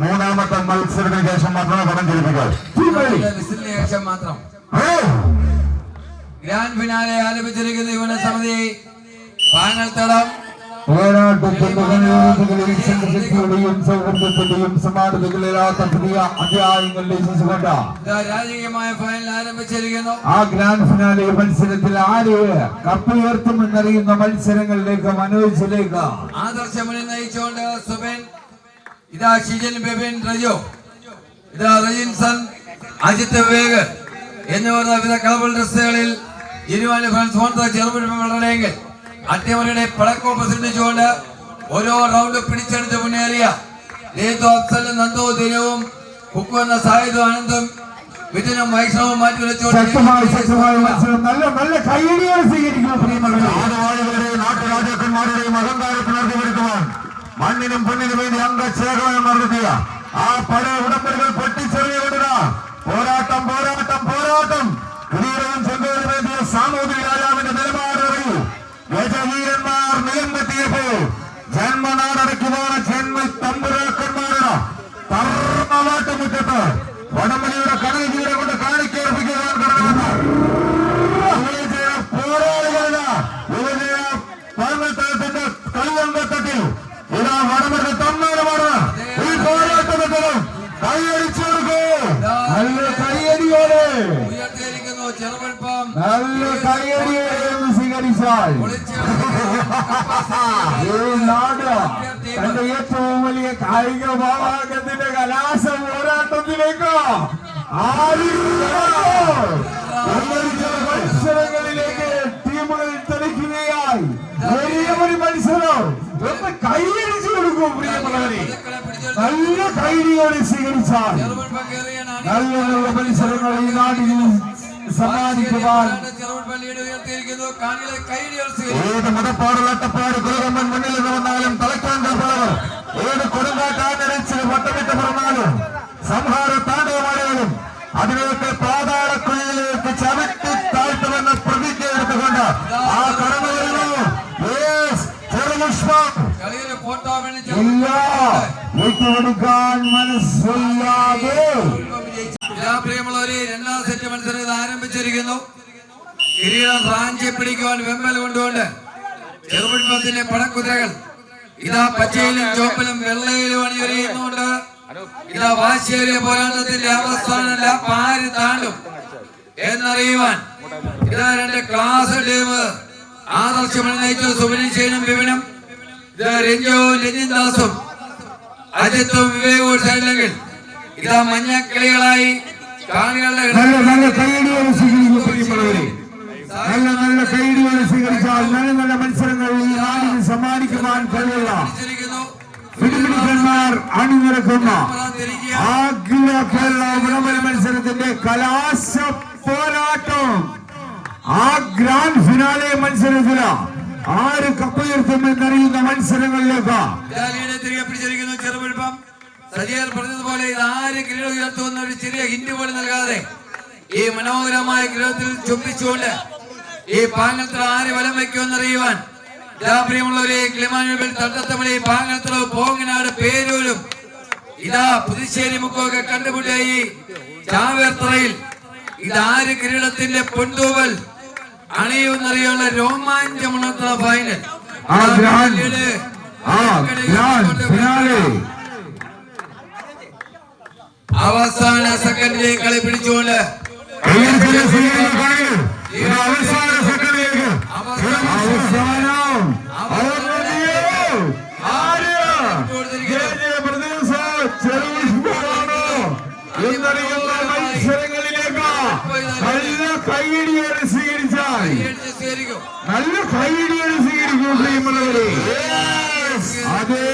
മൂന്നാമത്തെ മത്സരത്തിന് ശേഷം മാത്രമേ പണം ചെലുപ്പിക്കൂ ശേഷം മാത്രം ഗ്രാൻഡ് ഫിനാലെ ആലപിച്ചിരിക്കുന്ന യുവന സമിതി സൗഹൃദത്തിന്റെയും സമാനതകളില്ലാത്ത പുതിയ അധ്യായങ്ങളിലേക്ക് രാജകീയമായ ഫൈനൽ ആരംഭിച്ചിരിക്കുന്നു ആ ഗ്രാൻഡ് ഫിനാലെ മത്സരത്തിൽ ആര് കപ്പ് ഉയർത്തുമെന്നറിയുന്ന മത്സരങ്ങളിലേക്ക് മനോജിലേക്ക് ആദർശമുനി നയിച്ചുകൊണ്ട് സുബിൻ ഇതാ ഷിജൻ ബെബിൻ റജോ. ഇതാ റജിൻസൺ അജിത് വിവേക് എന്നിവർ വിവിധ കളബിൾ ഡ്രസ്സുകളിൽ ഇരുവാലി ഫ്രണ്ട്സ് മോർത്ത ചെറുപിഴമെങ്കിൽ അട്ടിമറിയുടെ പടക്കോ പ്രസിദ്ധിച്ചുകൊണ്ട് ഓരോ റൗണ്ട് പിടിച്ചെടുത്ത് മുന്നേറിയ ലേതു അഫ്സലും നന്ദു ദിനവും കുക്കു എന്ന സായുധം ആനന്ദും വൈഷ്ണവും മാറ്റി ശക്തമായ ശക്തമായ വെച്ചുകൊണ്ട് നാട്ടുരാജാക്കന്മാരുടെയും അഹങ്കാരത്തിനർത്തി പുലർത്തി மண்ணிலும் பொன்னிலும் மீது அங்க சேகரம் மருதிய ஆ பழைய உடம்பர்கள் பொட்டி செல்வி விடுகிறார் போராட்டம் போராட்டம் போராட்டம். குடியிலும் சென்று നാട് തന്റെ ഏറ്റവും വലിയ കായിക ഭാവാംഗത്തിന്റെ കലാശ പോരാട്ടത്തിലേക്ക് മത്സരങ്ങളിലേക്ക് ടീമുകൾ തെളിക്കുകയായി. വലിയ ഒരു മത്സരം. ഒന്ന് കൈയടിച്ചു കൊടുക്കും പ്രിയമുള്ളവരെ. നല്ല കൈരിയോടെ സ്വീകരിച്ചാൽ നല്ല നല്ല മത്സരങ്ങൾ ഈ നാടിന് സമ്മാനിക്കുവാൻ ചെറുപള്ളിയുടെ ഉയർത്തിയിരിക്കുന്നു. കാണികളെ കൈഡികൾ ഏത് മതപ്പാട് ലട്ടപ്പാട് കുലകമ്പൻ മുന്നിൽ നിന്ന് വന്നാലും തലക്കാൻ കൽപ്പനവർ ഏത് കൊടുങ്കാറ്റാനടിച്ച് വട്ടമിട്ട് പറഞ്ഞാലും സംഹാര താണ്ഡവമായാലും അതിനൊക്കെ പാതാളക്കുഴിയിലേക്ക് ചവിട്ടി താഴ്ത്തുമെന്ന് പ്രതിജ്ഞ എടുത്തുകൊണ്ട് ആ കടന്നു വരുന്നു മനസ്സില്ലാതെ. പ്രിയമുള്ളവരെ രണ്ടാം സെറ്റ് മത്സരം ഇത് ആരംഭിച്ചിരിക്കുന്നു. കിരീടം റാഞ്ചി പിടിക്കുവാൻ വെമ്പൽ കൊണ്ടുകൊണ്ട് ചെറുപുഷ്പത്തിന്റെ പടക്കുതിരകൾ. ഇതാ പച്ചയിലും ചുവപ്പിലും വെള്ളയിലും അണിയൊരുങ്ങുന്നുണ്ട്. ഇതാ വാശിയേറിയ പോരാട്ടത്തിന്റെ അവസാന പാരി താണ്ടും എന്നറിയുവാൻ. ഇതാ രണ്ട് ക്ലാസ് ടീം. ആദർശമണി നയിച്ച സുബിനിശേനും വിപിനും. ഇതാ രഞ്ജുവും രഞ്ജിൻദാസും അജിത്തും വിവേകവും സൈല്ലെങ്കിൽ ഇതാ മഞ്ഞക്കിളികളായി കാണികളുടെ നല്ല നല്ല കൈയടിയോടെ സ്വീകരിക്കും പ്രിയമുള്ളവരെ നല്ല നല്ല കൈയടിയോടെ സ്വീകരിച്ചാൽ നല്ല നല്ല മത്സരങ്ങൾ ഈ നാടിന് സമ്മാനിക്കുവാൻ കഴിവുള്ള ഇരിക്കുന്നു. പിടിപിടിക്കന്മാർ അണിനിരക്കുന്ന അഖില കേരള വിളംബര മത്സരത്തിന്റെ കലാശ പോരാട്ടം. ആ ഗ്രാൻഡ് ഫിനാലെ മത്സരത്തിൽ ആര് മത്സരങ്ങളിലേക്ക്. തിരികെ പിടിച്ചിരിക്കുന്നു ചെറുപുഷ്പം സജിയർ പറഞ്ഞതുപോലെ ഇത് ആര് കിരീടം ഉയർത്തുമെന്ന ഒരു ചെറിയ ഹിന്റ് പോലും നൽകാതെ ഈ മനോഹരമായ ഗ്രഹത്തിൽ ചുംബിച്ചുകൊണ്ട് ഈ പാങ്ങത്തിൽ ആര് വലം വയ്ക്കുമെന്നറിയുവാൻ പ്രിയമുള്ളവരെ കിളിമാനൂരിൽ തട്ടത്തമണി പാങ്ങത്തിൽ പോങ്ങനാട് പേരൂരും. ഇതാ പുതുശ്ശേരി മുക്കൊക്കെ കണ്ടുപിടിയായി ചാവേർത്തറയിൽ. ഇതാര് കിരീടത്തിന്റെ പൊന്തൂവൽ അണിയുന്നറിയുള്ള രോമാഞ്ചമുണർത്തുന്ന ഫൈനൽ അവസാന സെക്കൻഡിലേക്ക് കളി പിടിച്ചുകൊണ്ട് കയ്യടിച്ചിലെ സ്വീകരിക്കുകയാണ്. ഇത് അവസാന സെക്കൻഡിലേക്ക് അവസാനം അവസാനിയോ? ആര്? ജയ പ്രദേശ ചെറുപുഷ്പമാണോ? എന്നറിയുന്ന മത്സരങ്ങളിലേക്ക് നല്ല കൈയടിയോടെ സ്വീകരിച്ചാൽ നല്ല കൈയടിയോടെ സ്വീകരിക്കും പ്രിയമുള്ളവരെ. അതേ